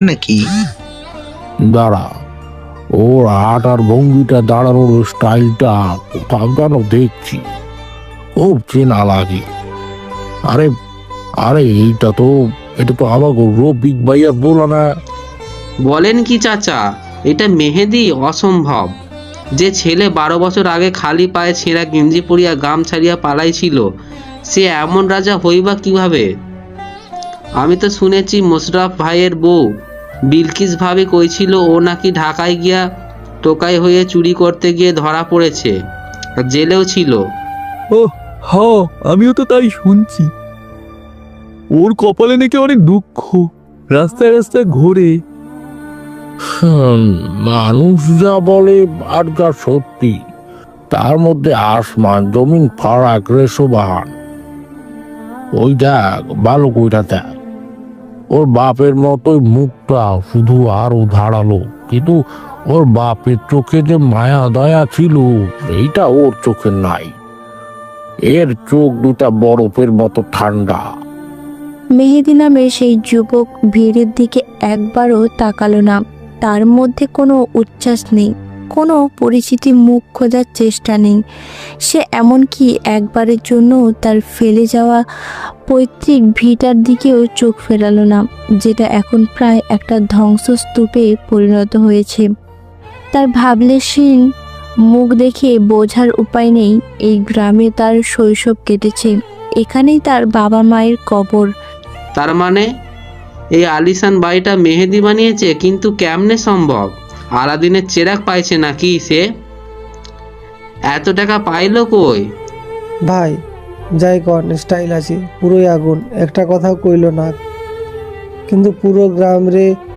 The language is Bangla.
নাকি? দাঁড়া ওর হাট আর ভঙ্গিটা দাঁড়ানোর স্টাইলটা কোথাও যেন দেখছি। খুব চেনা লাগে। আরে আরে এইটা তো এটা তো আমাকে রফিক ভাইয়ার বলা না। বলেন কি চাচা এটা মেহেদি অসম্ভব। যে ছেলে বারো বছর আগে খালি পায়ে ছেঁড়া গেঞ্জি পরিয়া গাম ছাড়িয়া পালাইছিল সে এমন রাজা হইবা কীভাবে? আমি তো শুনেছি মোশরাফ ভাইয়ের বউ বিলকিস ভাবে কইছিল ও নাকি ঢাকায় গিয়া টোকাই হয়ে চুরি করতে গিয়ে ধরা পড়েছে আর জেলেও ছিল। ও হ আমিও তো তাই শুনছি। ওর কপালে নাকি অনেক দুঃখ। রাস্তায় রাস্তায় ঘোরে। হুম, মানুষ যা বলে আর যা সত্যি তার মধ্যে আসমান জমিন ফারাক রেশোবাহান। ওই দেখ ভালো কইটা দেখ। ওর বাপের মতোই মুখটা শুধু আরও ধারালো। কিন্তু ওর বাপের চোখে যে মায়া, দয়া ছিল, এইটা ওর চোখে নাই। এর চোখ দুটা বরফের মতো ঠান্ডা। মেহেদি নামের সেই যুবক ভিড়ের দিকে একবারও তাকালো না। তার মধ্যে কোনো উচ্ছ্বাস নেই, কোনো পরিচিতি মুখ খোঁজার চেষ্টা নেই। সে এমনকি একবারের জন্য তার ফেলে যাওয়া পৈতৃক ভিটার দিকেও চোখ ফেরালো না যেটা এখন প্রায় একটা ধ্বংসস্তূপে পরিণত হয়েছে। তার ভাবলেশীন মুখ দেখে বোঝার উপায় নেই এই গ্রামে তার শৈশব কেটেছে। এখানেই তার বাবা মায়ের কবর। তার মানে? এই আলিসান বাড়িটা মেহেদি বানিয়েছে কিন্তু কেমনে সম্ভব? আলাদিনের চেরাক পাইছে নাকি সে? এত টাকা পাইলো কই? ভাই যাই কন স্টাইল আছে পুরোই আগুন। একটা কথাও কইল না। কিন্তু পুরো গ্রাম রে